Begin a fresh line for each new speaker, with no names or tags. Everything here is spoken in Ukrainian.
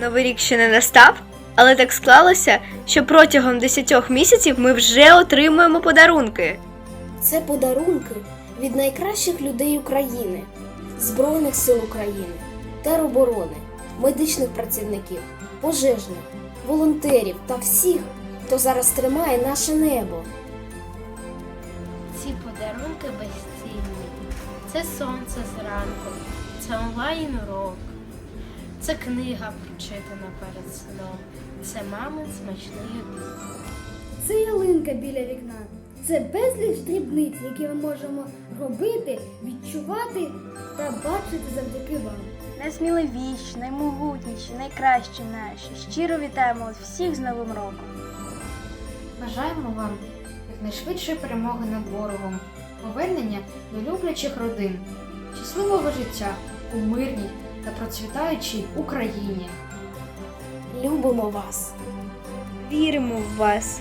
Новий рік ще не настав, але так склалося, що протягом 10 місяців ми вже отримуємо подарунки.
Це подарунки від найкращих людей України, Збройних сил України, тероборони, медичних працівників, пожежних, волонтерів та всіх, хто зараз тримає наше небо.
Ці подарунки безцінні. Це сонце зранку, це онлайн урок, це книга прочитана перед сном, це мамин смачний обід.
Це ялинка біля вікна. Це безліч дрібниць, які ми можемо робити, відчувати та бачити завдяки вам.
Найсміливіші, наймогутніші, найкращі наші. Щиро вітаємо вас всіх з Новим роком.
Бажаємо вам якнайшвидшої перемоги над ворогом, повернення до люблячих родин, щасливого життя у мирній та процвітаючій Україні.
Любимо вас!
Віримо в вас!